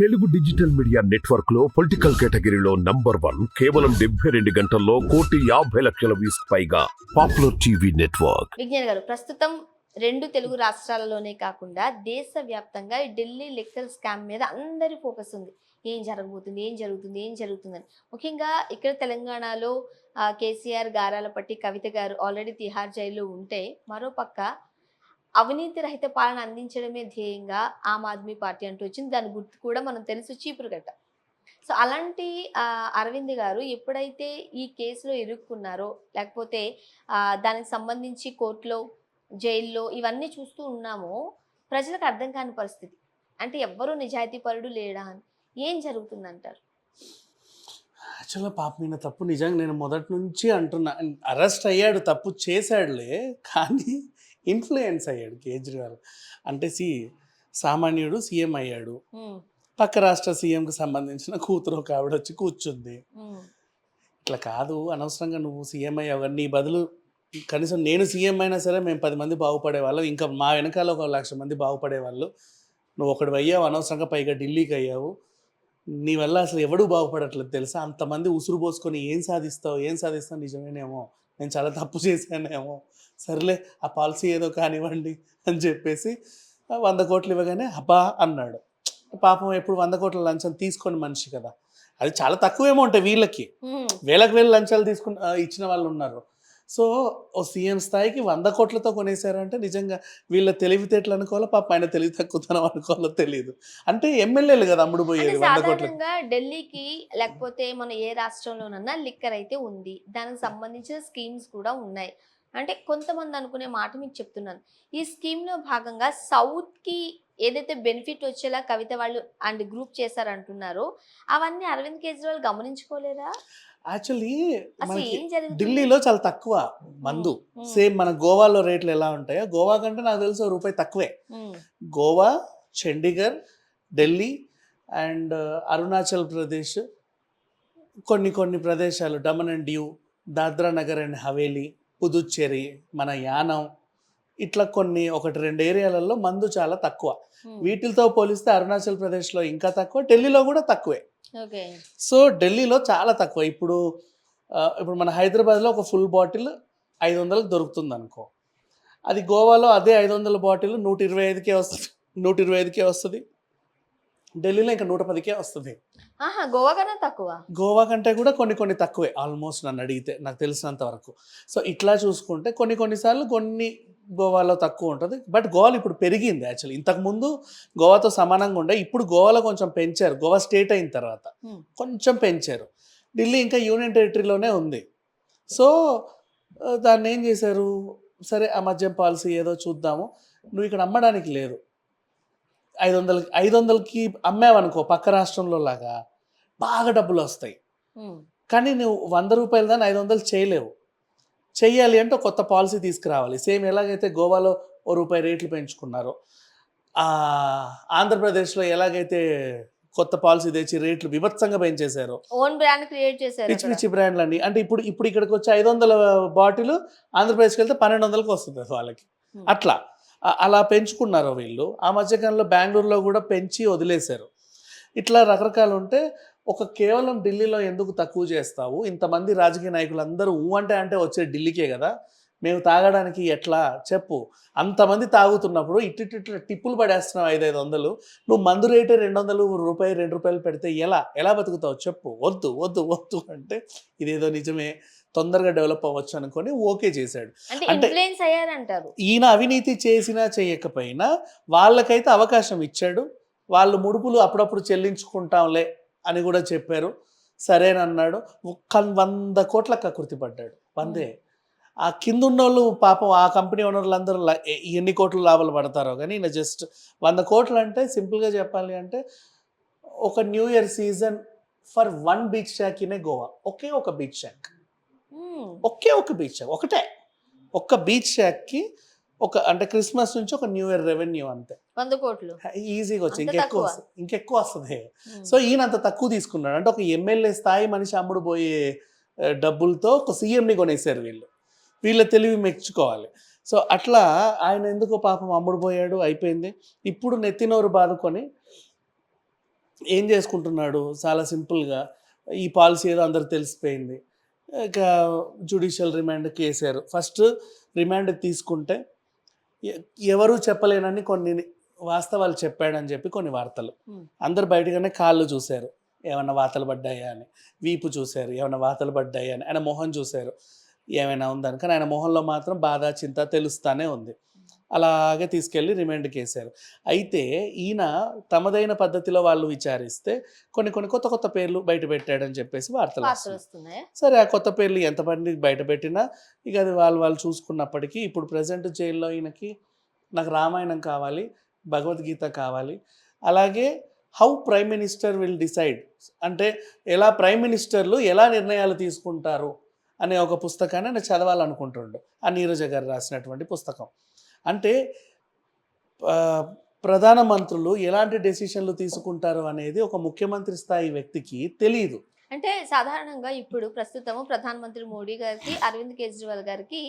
Telugu digital media నెట్వర్క్లో political కేటగిరీలో number one కేవలం డెబ్బై రెండు గంటల్లో కోటి యాభై లక్షల వ్యూస్ పైగా పాపులర్ టీవీ నెట్వర్క్. విజ్ఞాన్ గారు ప్రస్తుతం రెండు తెలుగు రాష్ట్రాలలోనే కాకుండా దేశవ్యాప్తంగా ఈ ఢిల్లీ లిక్కర్ స్కామ్ మీద అందరి ఫోకస్ ఉంది. ఏం జరగబోతుంది ఏం జరుగుతుంది ఏం జరుగుతుందని. ముఖ్యంగా ఇక్కడ తెలంగాణలో కేసీఆర్ గారాలపట్టి కవిత గారు ఆల్రెడీ తిహార్ జైల్లో ఉంటే మరోపక్క అవినీతి రహిత పాలన అందించడమే ధ్యేయంగా ఆమ్ ఆద్మీ పార్టీ అంటూ వచ్చింది. దాని గుర్తు కూడా మనం తెలుసు చీపురుగట్ట సో అలాంటి అరవింద్ గారు ఎప్పుడైతే ఈ కేసులో ఇరుక్కున్నారో లేకపోతే దానికి సంబంధించి కోర్టులో జైల్లో ఇవన్నీ చూస్తూ ఉన్నామో ప్రజలకు అర్థం కాని పరిస్థితి. అంటే ఎవ్వరూ నిజాయితీపరుడు లేడా అని. ఏం జరుగుతుందంటారు? యాక్చువల్గా పాప మీద తప్పు నిజంగా నేను మొదటి నుంచి అంటున్నా. అరెస్ట్ అయ్యాడు తప్పు చేశాడులే కానీ ఇన్ఫ్లుయెన్స్ అయ్యాడు కేజ్రీవాల్. అంటే సి సామాన్యుడు సీఎం అయ్యాడు. పక్క రాష్ట్ర సీఎంకి సంబంధించిన కూతురు ఒక ఆవిడ వచ్చి కూర్చుంది. ఇట్లా కాదు అనవసరంగా నువ్వు సీఎం అయ్యావు. నీ బదులు కనీసం నేను సీఎం అయినా సరే మేము పది మంది బాగుపడేవాళ్ళం ఇంకా మా వెనకాల ఒక లక్ష మంది బాగుపడేవాళ్ళు నువ్వు ఒకటి అయ్యావు అనవసరంగా పైగా ఢిల్లీకి అయ్యావు. నీ వల్ల అసలు ఎవడు బాగుపడట్లేదు తెలుసా? అంతమంది ఉసురు పోసుకొని ఏం సాధిస్తావు? ఏం సాధిస్తావు? నిజమేనేమో. నేను చాలా తప్పు చేశానేమో. సర్లే ఆ పాలసీ ఏదో కానివ్వండి అని చెప్పేసి వంద కోట్లు ఇవ్వగానే అబ్బా అన్నాడు. పాపం ఎప్పుడు వంద కోట్ల లంచం తీసుకొని మనిషి కదా. అది చాలా తక్కువ అమౌంట్ వీళ్ళకి. వేలకు వేలు లంచాలు తీసుకున్న ఇచ్చిన వాళ్ళు ఉన్నారు. సో ఓ సీఎం స్థాయికి వంద కోట్లతో కొనేశారంటే నిజంగా వీళ్ళ తెలివితేటలు అనుకోవాలో? పాప ఆయన తెలివి తక్కువతనం అనుకోవాలో తెలియదు అంటే ఎమ్మెల్యేలు కదా అమ్ముడు పోయేది వంద కోట్ల. ఢిల్లీకి లేకపోతే మన ఏ రాష్ట్రంలోనన్నా లిక్కర్ అయితే ఉంది. దానికి సంబంధించిన స్కీమ్స్ కూడా ఉన్నాయి. అంటే కొంతమంది అనుకునే మాట మీకు చెప్తున్నాను. ఈ స్కీమ్లో భాగంగా సౌత్కి ఏదైతే బెనిఫిట్ వచ్చేలా కవిత వాళ్ళు అండ్ గ్రూప్ చేశారంటున్నారో అవన్నీ అరవింద్ కేజ్రీవాల్ గమనించుకోలేదా? యాక్చువల్లీ ఢిల్లీలో చాలా తక్కువ మందు. సేమ్ మన గోవాలో రేట్లు ఎలా ఉంటాయో గోవా కంటే నాకు తెలిసి రూపాయి తక్కువే. గోవా చండీగఢ్ ఢిల్లీ అండ్ అరుణాచల్ ప్రదేశ్ కొన్ని కొన్ని ప్రదేశాలు డమన్ అండ్ డ్యూ దాద్రా నగర్ అండ్ హవేలీ పుదుచ్చేరి మన యానం ఇట్లా కొన్ని ఒకటి రెండు ఏరియాలలో మందు చాలా తక్కువ. వీటితో పోలిస్తే అరుణాచల్ ప్రదేశ్లో ఇంకా తక్కువ ఢిల్లీలో కూడా తక్కువే. ఓకే. సో ఢిల్లీలో చాలా తక్కువ. ఇప్పుడు ఇప్పుడు మన హైదరాబాద్లో ఒక ఫుల్ బాటిల్ ఐదు వందలకు దొరుకుతుంది అనుకో అది గోవాలో అదే ఐదు వందల బాటిల్ నూట ఇరవై ఐదుకే వస్తుంది నూట ఇరవై ఐదుకే వస్తుంది. ఢిల్లీలో ఇంకా నూట పదికే వస్తుంది. ఆహా గోవా కన్నా తక్కువ? గోవా కంటే కూడా కొన్ని కొన్ని తక్కువే ఆల్మోస్ట్ నన్ను అడిగితే నాకు తెలిసినంత వరకు. సో ఇట్లా చూసుకుంటే కొన్ని కొన్నిసార్లు కొన్ని గోవాలో తక్కువ ఉంటుంది. బట్ గోవాలో ఇప్పుడు పెరిగింది యాక్చువల్లీ. ఇంతకుముందు గోవాతో సమానంగా ఉండే ఇప్పుడు గోవాలో కొంచెం పెంచారు. గోవా స్టేట్ అయిన తర్వాత. కొంచెం పెంచారు. ఢిల్లీ ఇంకా యూనియన్ టెరిటరీలోనే ఉంది. సో దాన్ని ఏం చేశారు? సరే ఆ మద్యం పాలసీ ఏదో చూద్దాము. నువ్వు ఇక్కడ అమ్మడానికి లేదు ఐదు వందలకి ఐదు వందలకి అమ్మావనుకో పక్క రాష్ట్రంలో లాగా బాగా డబ్బులు వస్తాయి కానీ నువ్వు వంద రూపాయలు దాన్ని ఐదు వందలు చేయలేవు. చెయ్యాలి అంటే కొత్త పాలసీ తీసుకురావాలి. సేమ్ ఎలాగైతే గోవాలో ఓ రూపాయి రేట్లు పెంచుకున్నారో ఆంధ్రప్రదేశ్లో ఎలాగైతే కొత్త పాలసీ తెచ్చి రేట్లు విభత్సంగా పెంచేశారో ఓన్ బ్రాండ్ క్రియేట్ చేశారు పిచ్చి. పిచ్చి బ్రాండ్లు అంటే ఇప్పుడు ఇప్పుడు ఇక్కడికి వచ్చి ఐదు వందల బాటిల్ ఆంధ్రప్రదేశ్కి వెళ్తే పన్నెండు వందలకు వస్తుంది వాళ్ళకి. అట్లా. అలా పెంచుకున్నారు వీళ్ళు. ఆ మధ్యకాలంలో బెంగళూరులో కూడా పెంచి వదిలేశారు. ఇట్లా రకరకాలు ఉంటే ఒక కేవలం ఢిల్లీలో ఎందుకు తక్కువ చేస్తావు? ఇంతమంది రాజకీయ నాయకులు అందరూ ఊ అంటే అంటే వచ్చే ఢిల్లీకే కదా. మేము తాగడానికి ఎట్లా? చెప్పు. అంతమంది తాగుతున్నప్పుడు ఇటు ఇట్లా టిప్పులు పడేస్తున్నావు ఐదు ఐదు వందలు. నువ్వు మందు రేటే రెండు వందలు రూపాయి రెండు రూపాయలు పెడితే ఎలా? ఎలా బతుకుతావు? చెప్పు. వద్దు వద్దు వద్దు అంటే ఇదేదో నిజమే. తొందరగా డెవలప్ అవ్వచ్చు అనుకొని ఓకే చేశాడు. అంటే ఈయన అవినీతి చేసినా చేయకపోయినా వాళ్ళకైతే అవకాశం ఇచ్చాడు. వాళ్ళు ముడుపులు అప్పుడప్పుడు చెల్లించుకుంటాంలే అని కూడా చెప్పారు. సరేనన్నాడు. ఒక్క వంద కోట్ల కకృతి పడ్డాడు. వందే. ఆ కింద ఉన్నోళ్ళు పాపం ఆ కంపెనీ ఓనర్లు అందరూ ఎన్ని కోట్లు లాభాలు పడతారో కానీ ఈయన జస్ట్ వంద కోట్లు అంటే సింపుల్గా చెప్పాలి అంటే ఒక new year season for one beach shack in Goa. ఒకే ఒక బీచ్ షాక్. ఒకే ఒక బీచ్ షాక్ ఒకటే. ఒక్క బీచ్ షాక్కి ఒక అంటే క్రిస్మస్ నుంచి ఒక న్యూ ఇయర్ రెవెన్యూ అంతే. వంద కోట్లు. ఈజీగా వచ్చి ఇంకెక్కువ ఇంకెక్కువ వస్తుంది. సో ఈయన అంత తక్కువ తీసుకున్నాడు. అంటే ఒక ఎమ్మెల్యే స్థాయి మనిషి అమ్ముడు పోయే డబ్బులతో ఒక సీఎంని కొనేసారు వీళ్ళు. వీళ్ళ తెలివి మెచ్చుకోవాలి. సో అట్లా ఆయన ఎందుకో పాపం అమ్ముడు పోయాడు అయిపోయింది. ఇప్పుడు నెత్తినోరు బాదుకొని ఏం చేసుకుంటున్నాడు? చాలా సింపుల్గా. ఈ పాలసీ ఏదో అందరికి తెలిసిపోయింది. ఇక జ్యుడిషియల్ రిమాండ్ కేసారు. ఫస్ట్ రిమాండ్ తీసుకుంటే ఎవరు చెప్పలేనని కొన్ని వాస్తవాలు చెప్పాడని చెప్పి కొన్ని వార్తలు. Hmm. అందరు బయటగానే కాళ్ళు చూశారు. ఏమైనా వార్తలు పడ్డాయా అని. వీపు చూశారు. ఏమైనా వార్తలు పడ్డాయా అని. ఆయన మొహం చూశారు. ఏమైనా ఉందని. కానీ ఆయన మొహంలో మాత్రం బాధ చింత తెలుస్తానే ఉంది. అలాగే తీసుకెళ్ళి రిమాండ్కి వేశారు అయితే ఈయన తమదైన పద్ధతిలో వాళ్ళు విచారిస్తే కొన్ని కొన్ని కొత్త కొత్త పేర్లు బయట పెట్టాడని చెప్పేసి వార్తలు వస్తున్నాయి. సరే ఆ కొత్త పేర్లు ఎంతమంది బయట పెట్టినా ఇక అది వాళ్ళు వాళ్ళు చూసుకున్నప్పటికీ ఇప్పుడు ప్రజెంట్ జైల్లో ఈయనకి నాకు రామాయణం కావాలి భగవద్గీత కావాలి. అలాగే how prime minister will decide? అంటే ఎలా ప్రైమ్ మినిస్టర్లు ఎలా నిర్ణయాలు తీసుకుంటారు? అనే ఒక పుస్తకాన్ని నేను చదవాలనుకుంటుండు. ఆ నీరజ గారు రాసినటువంటి పుస్తకం. అంటే ఆ, ప్రధానమంత్రులు ఎలాంటి డెసిషన్లు తీసుకుంటారు అనేది ఒక ముఖ్యమంత్రి స్థాయి వ్యక్తికి తెలియదు అంటే సాధారణంగా ఇప్పుడు ప్రస్తుతము ప్రధానమంత్రి మోడీ గారికి అరవింద్ కేజ్రీవాల్ గారికి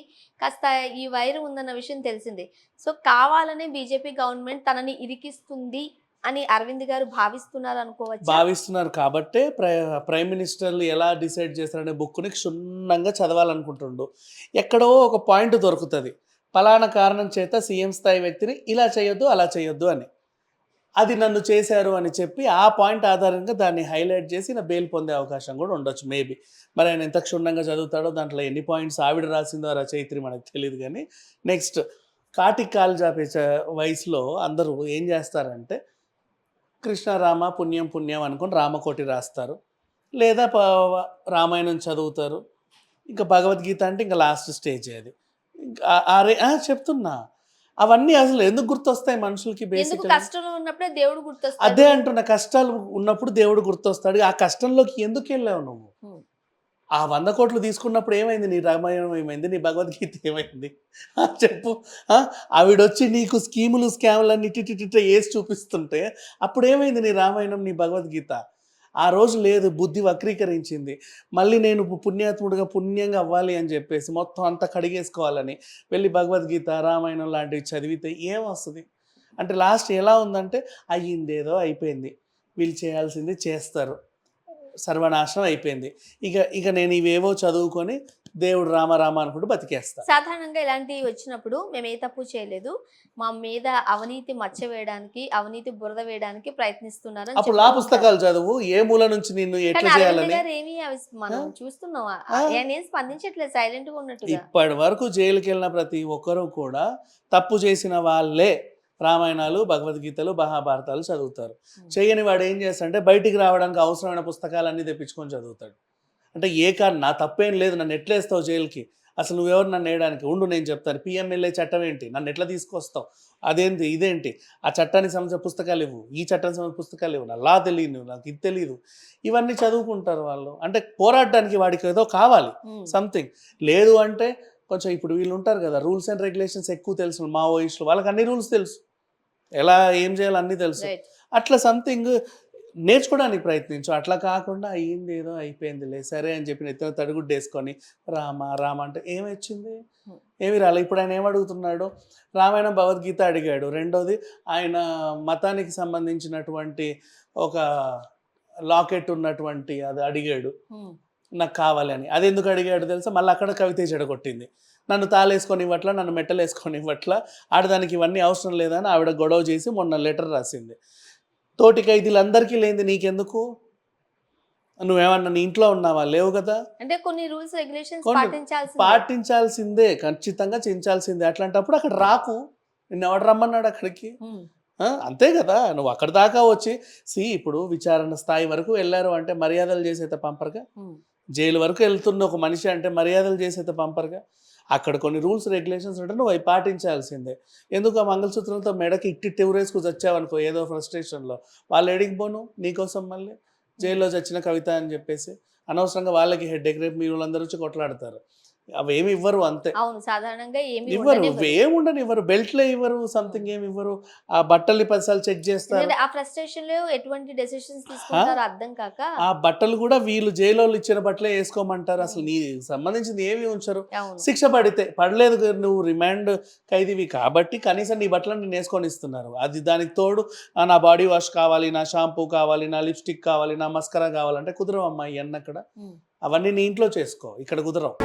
కాస్త ఈ వైరు ఉందన్న విషయం తెలిసిందే. సో కావాలనే బీజేపీ గవర్నమెంట్ తనని ఇరికిస్తుంది అని అరవింద్ గారు భావిస్తున్నారు అనుకోవచ్చు? భావిస్తున్నారు కాబట్టే ప్ర ప్రైమ్ మినిస్టర్లు ఎలా డిసైడ్ చేస్తారనే బుక్ని క్షుణ్ణంగా చదవాలనుకుంటుండు. ఎక్కడో ఒక పాయింట్ దొరుకుతుంది. పలానా కారణం చేత సీఎం స్థాయి వ్యక్తిని ఇలా చేయొద్దు అలా చేయొద్దు అని. అది నన్ను చేశారు అని చెప్పి ఆ పాయింట్ ఆధారంగా దాన్ని హైలైట్ చేసి నా బెయిల్ పొందే అవకాశం కూడా ఉండొచ్చు మేబీ మరి ఆయన ఎంత క్షుణ్ణంగా చదువుతాడో దాంట్లో ఎన్ని పాయింట్స్ ఆవిడ రాసిందో రచయిత్రి మనకు తెలియదు కానీ నెక్స్ట్ కాటికి కాలు జాపే వయసులో అందరూ ఏం చేస్తారంటే కృష్ణరామ పుణ్యం పుణ్యం అనుకుని రామకోటి రాస్తారు. లేదా రామాయణం చదువుతారు. ఇంకా భగవద్గీత అంటే ఇంకా లాస్ట్ స్టేజ్ అది. ఇంకా ఆ- ఆ రే- ఆ, చెప్తున్నా. అవన్నీ అసలు ఎందుకు గుర్తొస్తాయి మనుషులకి బేసిక్ కష్టంలో ఉన్నప్పుడే దేవుడు గుర్తొస్తాడు? అదే అంటున్న కష్టాలు ఉన్నప్పుడు దేవుడు గుర్తొస్తాడు. ఆ కష్టంలోకి ఎందుకు వెళ్ళావు నువ్వు. ఆ వంద కోట్లు తీసుకున్నప్పుడు ఏమైంది? నీ రామాయణం ఏమైంది? నీ భగవద్గీత ఏమైంది? చెప్పు. ఆ, ఆవిడొచ్చి నీకు స్కీములు స్కాములు అన్ని వేసి చూపిస్తుంటే అప్పుడు ఏమైంది నీ రామాయణం నీ భగవద్గీత? ఆ రోజు లేదు బుద్ధి వక్రీకరించింది. మళ్ళీ నేను పుణ్యాత్ముడిగా పుణ్యంగా అవ్వాలి అని చెప్పేసి మొత్తం అంతా కడిగేసుకోవాలని వెళ్ళి భగవద్గీత రామాయణం లాంటివి చదివితే ఏమొస్తుంది? అంటే లాస్ట్ ఎలా ఉందంటే అయ్యిందేదో అయిపోయింది. వీళ్ళు చేయాల్సింది చేస్తారు. సర్వనాశనం అయిపోయింది. ఇక ఇక నేను ఇవేవో చదువుకొని దేవుడు రామ రామ అనుకుంటూ బతికేస్తా. సాధారణంగా ఇలాంటివి వచ్చినప్పుడు మేము ఏ తప్పు చేయలేదు. మా మీద అవినీతి మచ్చ వేయడానికి అవినీతి బురద వేయడానికి ప్రయత్నిస్తున్నారు అప్పుడు లా పుస్తకాలు చదువు ఏ మూల నుంచి నిన్ను ఎట్లా చేయాలని? ఏమీ అవి మనం ఆ? చూస్తున్నాం. ఆ. ఆయన ఏం స్పందించట్లేదు సైలెంట్గా ఉన్నట్టుగా. ఇప్పటి వరకు జైలుకి వెళ్ళిన ప్రతి ఒక్కరూ కూడా తప్పు చేసిన వాళ్ళే రామాయణాలు భగవద్గీతలు మహాభారతాలు చదువుతారు. చేయని వాడు ఏం చేస్తాడంటే బయటికి రావడానికి అవసరమైన పుస్తకాలన్నీ తెప్పించుకొని చదువుతాడు. అంటే ఏ కాదు నా తప్పేం లేదు నన్ను ఎట్లేస్తావు జైలుకి? అసలు నువ్వెవరు నన్ను వేయడానికి? ఉండు నేను చెప్తాను. పిఎంఎల్ఏ చట్టం ఏంటి? నన్ను ఎట్లా తీసుకొస్తావు? అదేంటి ఇదేంటి? ఆ చట్టానికి సంబంధించిన పుస్తకాలు ఇవ్వు. ఈ చట్టానికి సంబంధించిన పుస్తకాలు ఇవ్వు. నా లా తెలియదు నాకు ఇది తెలియదు ఇవన్నీ చదువుకుంటారు వాళ్ళు. అంటే పోరాడడానికి వాడికి ఏదో కావాలి. సంథింగ్. లేదు అంటే కొంచెం ఇప్పుడు వీళ్ళు ఉంటారు కదా రూల్స్ అండ్ రెగ్యులేషన్స్ ఎక్కువ తెలుసు మావోయిస్టులు. వాళ్ళకి అన్ని రూల్స్ తెలుసు. ఎలా ఏం చేయాలో అన్నీ తెలుసు. అట్లా సంథింగ్ నేర్చుకోవడానికి ప్రయత్నించు. అట్లా కాకుండా అయ్యింది ఏదో అయిపోయిందిలే సరే అని చెప్పి నెత్తిన తడుగుడ్డు వేసుకొని రామ రామ అంటే ఏమి వచ్చింది Hmm. ఏమి రాలే. ఇప్పుడు ఆయన ఏం అడుగుతున్నాడు రామాయణం భగవద్గీత అడిగాడు. రెండోది ఆయన మతానికి సంబంధించినటువంటి ఒక లాకెట్ ఉన్నటువంటి అది అడిగాడు. నాకు కావాలి అని. అది ఎందుకు అడిగాడు తెలుసా? మళ్ళీ అక్కడ కవిత చెడగొట్టింది నన్ను తాళేసుకొని ఇవ్వట్లా? నన్ను మెట్టలేసుకొని ఇవ్వట్లా? ఆడదానికి ఇవన్నీ అవసరం లేదని ఆవిడ గొడవ చేసి మొన్న లెటర్ రాసింది. తోటి ఖైదీలందరికీ లేనిది నీకెందుకు? నువ్వేమన్నా నీ ఇంట్లో ఉన్నావా? లేవు కదా. అంటే కొన్ని రూల్స్ రెగ్యులేషన్స్ పాటించాల్సి పాటించాల్సిందే. ఖచ్చితంగా చించాల్సిందే అట్లాంటప్పుడు అక్కడ రాకు. నిన్ను ఎవడు రమ్మన్నాడు అక్కడికి? అంతే కదా. నువ్వు అక్కడ దాకా వచ్చి సి ఇప్పుడు విచారణ స్థాయి వరకు వెళ్ళారు అంటే మర్యాదలు చేసేత పంపరుగా? జైలు వరకు వెళ్తున్న ఒక మనిషి అంటే మర్యాదలు చేసేత పంపరుగా? అక్కడ కొన్ని రూల్స్ రెగ్యులేషన్స్ ఉంటే నువ్వు అవి పాటించాల్సిందే. ఎందుకు ఆ మంగళసూత్రంతో మెడకి ఇట్టి టెవరేసుకు చచ్చావనుకో ఏదో ఫ్రస్ట్రేషన్లో. వాళ్ళు ఎడికి పోను? నీకోసం మళ్ళీ? జైల్లో చచ్చిన కవిత అని చెప్పేసి అనవసరంగా వాళ్ళకి హెడ్ రేపు మీరు వాళ్ళందరూ వచ్చి కొట్లాడతారు. అవి ఏమి ఇవ్వరు అంతే. అవును సాధారణంగా ఏమి ఇవ్వరు. ఏముండని ఇవ్వరు. బెల్ట్లే ఇవ్వరు సంథింగ్ ఏమి ఇవ్వరు. ఆ బట్టలు పదిసార్లు చెక్ చేస్తారు. ఆ ఫ్రస్ట్రేషన్లో ఎటువంటి డెసిషన్స్ తీసుకుంటారో అర్థం కాక ఆ బట్టలు కూడా వీళ్ళు జైలు ఇచ్చిన బట్టలే వేసుకోమంటారు. అసలు నీ సంబంధించింది ఏమి ఉంచరు. శిక్ష పడితే పడలేదు నువ్వు రిమాండ్ ఖైదీవి కాబట్టి కనీసం నీ బట్టలు నేను వేసుకొని ఇస్తున్నారు. అది దానికి తోడు "ఆ, నా బాడీ వాష్ కావాలి నా షాంపూ కావాలి నా లిప్స్టిక్ కావాలి నా మస్కరా కావాలంటే కుదరవు అమ్మా ఇవన్నీ అక్కడ. అవన్నీ నీ ఇంట్లో చేసుకో. ఇక్కడ కుదరవు.